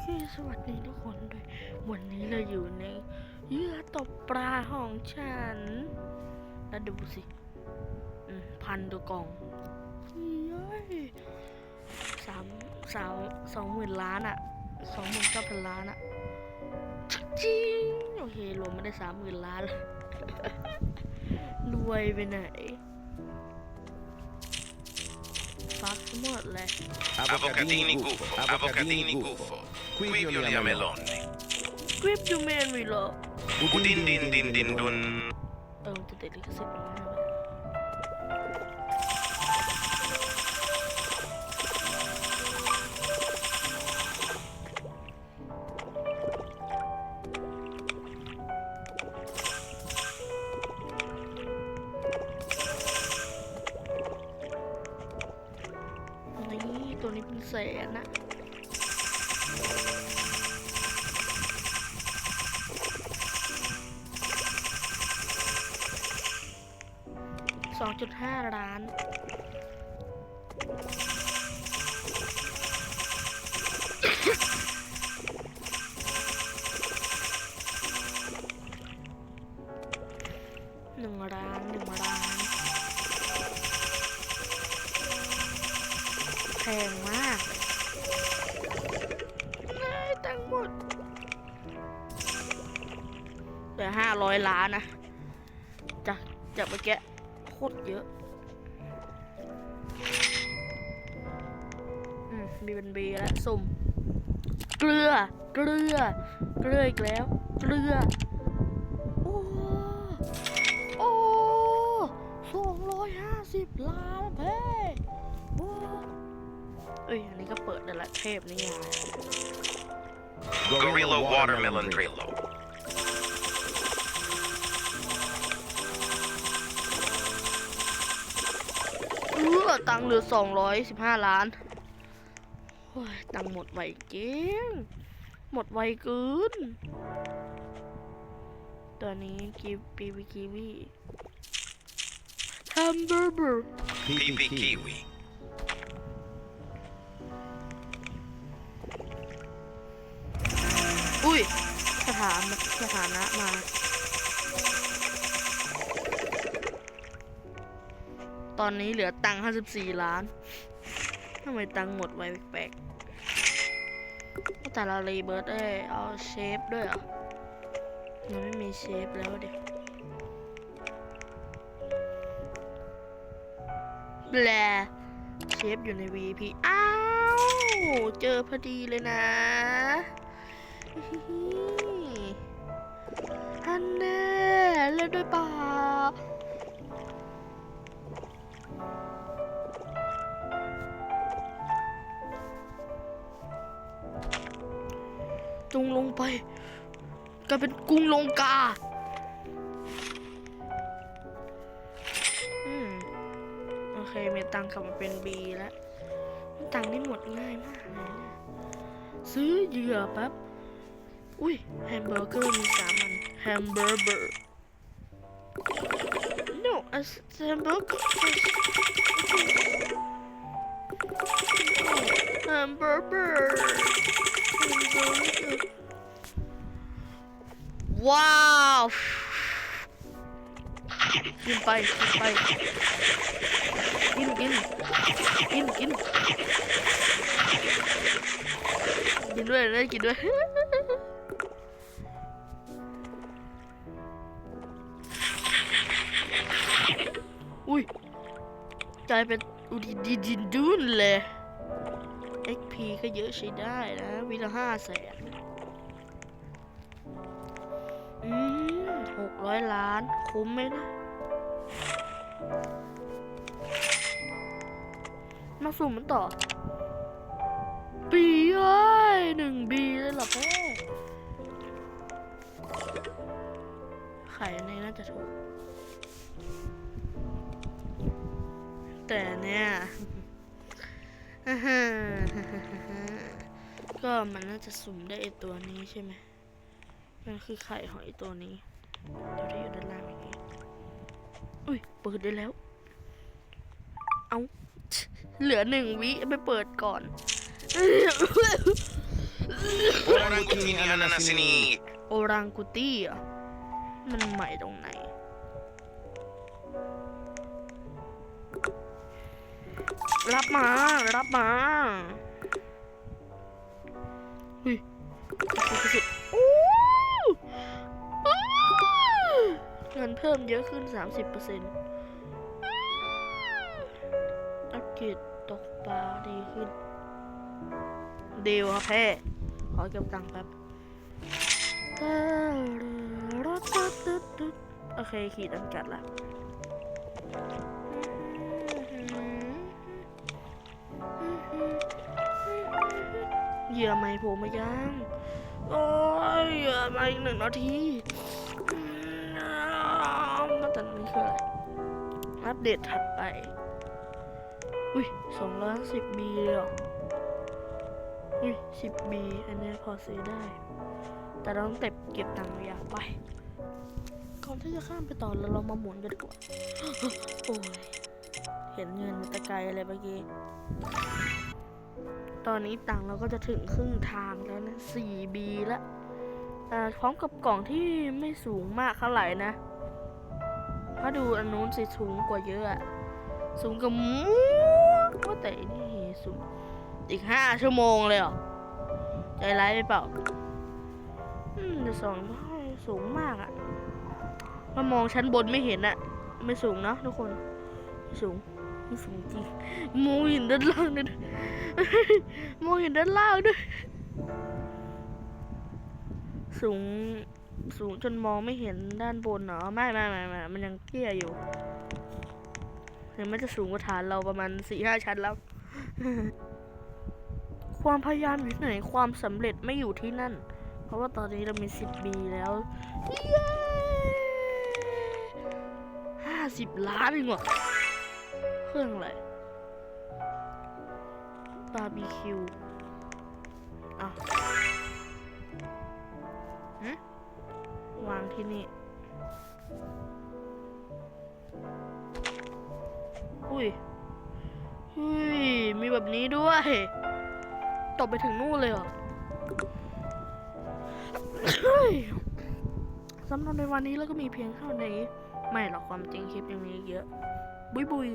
เคสวัสดีทุกคนด้วย วันนี้เราอยู่ในเหยื่อตกปลาของฉัน แล้วดูสิพันตัวกล่องย้ยสามสามสองหมื่นล้านอะสองหมื่นเก้าพันล้านอะจริง โอเครวมไม่ได้สามหมื่นล้านเลยรวยไปไหน ฟักหมดเลย Avocatini gufo, avocatini gufo, quivio li meloni, กริปยูเมนวีเหรอ udin din din din dun. เออจะ ตัวนี้เป็นแสนนะสองจุดห้าล้าน พงมากเลยนายตังหมดเหลือห้าร้อยล้านนะจากจากเมื่อกี้โคตรเยอะอืมบีเป็นบีแล้วสุ่มเกลือ เกลือ เกลืออีกแล้ว เกลือ โอ้โอ้สองร้อยห้าสิบล้านเพ่ เอ้ย อันนี้ก็เปิดได้ละเทพนี่ไง Gorilla watermelon Drillo. เออตังค์เหลือสองร้อยสิบห้าล้านโอ้ยตังค์หมดไวจริง หมดไวเกินตัวนี้กีปีวีกีวีแฮมเบอร์เบอร์ Pipi kiwi. ยสถานสถานะมา ตอนนี้เหลือตังค์54ล้านทำไมตังค์หมดไวแปลกๆแต่ละรีเบิร์ดเอ้ยเอาเชฟด้วยเหรอมันไม่มีเชฟแล้วเด็กแบลเชฟอยู่ใน VP อ้าว เจอพอดีเลยนะ ฮันแน่เล่นด้วยปล่าจงลงไปกลายเป็นกรุงลงกาอืมโอเคเมตังกลับมาเป็น B แล้ว ตังค์นี่หมดง่ายมากเลยเนี่ยซื้อเหยื่อแป๊บ อุ้ยแฮมเบอร์เกอร์มีสามอันแฮมเบอร์เบอร์ no a hamburger แฮมเบอร์เบอร์ว้าวกินไปกินไปกินกินกินกินกินด้วยนะกินด้วย อุ้ยกลายเป็นอุดีดีดินดุนเลย XP ก็เยอะใช้ได้นะ วิละห้าแสนอืมหกร้อยล้าน คุ้มไหมนะ มาสุ่มมันต่อ ปีเอ้ยหนึ่งบีเลยหรอพ่อไข่อันน่าจะถูก แต่เนี่ยก็มันน่าจะสุ่มได้ไอตัวนี้ใช่ไหมมันคือไข่ของไอตัวนี้ ตัวที่อยู่ด้านล่างอย่างนี้อุ้ยเปิดได้แล้ว เอาเหลือหนึ่งวิไปเปิดก่อน Orangutini ananasini. โอรังกุตี้เหรอะมันใหม่ตรงไหน รับมา รับมาเฮ้ยโอ้เงินเพิ่มเยอะขึ้น 30%อัปเกรดตกปลาดีขึ้น เดียวครับแพ่ขอเก็บตังค์แป๊บโอเค ขีดอันกัดละ เหยื่อไม่โผล่มายังโอ้ยเหยื่อมาอีกหนึ่งนาทีน่าจะนี่คืออะไรอัปเดตถัดไป อุ้ยสองร้อยสิบบีเลยหรอ อุ้ยสิบบีอันนี้พอซื้อได้ แต่เราต้องเก็บเก็บตังค์อยากไป ก่อนที่จะข้ามไปต่อเราลองมาหมุนกันดีกว่า โอ้ย ห็นเงินตะไกลอะไรเมื่อกี้ ตอนนี้ตังเราก็จะถึงครึ่งทางแล้วนะ 4B ละพร้อมกับกล่องที่ไม่สูงมากเท่าไหร่นะ ถ้าดูอันนู้นสิสูงกว่าเยอะอะสูงกับมูว่าแต่นี่สูงอีกห้าชั่วโมงเลยเหรอ ใจร้ายไปเปล่า อืมแต่สองไม่ค่อยสูงมากอะถ้ามองชั้นบนไม่เห็นอะไม่สูงเนอะทุกคนไม่สูง สูงจริงมองเห็นด้านล่างด้วยมองเห็นด้านล่างด้วย สูงสูงจนมองไม่เห็นด้านบนเหรอไม่ไม่ไม่ไม่มันยังเตี้ยอยู่ถึงแม้จะสูงกว่าฐานเราประมาณสี่ห้าชั้นแล้ว ความพยายามอยู่ที่ไหนความสำเร็จไม่อยู่ที่นั่น เพราะว่าตอนนี้เรามีสิบบีแล้วห้าสิบล้านเองเหรอเครื่องอะไรบาร์บีคิวอะหึวางที่นี่ อุ้ยอุ้ย มีแบบนี้ด้วยตกไปถึงนู่นเลยเหรอเฮ้ยสำหรับในวันนี้เราก็มีเพียงเท่านี้ ไม่หรอกความจริงคลิปยังมีเยอะ บุยบุย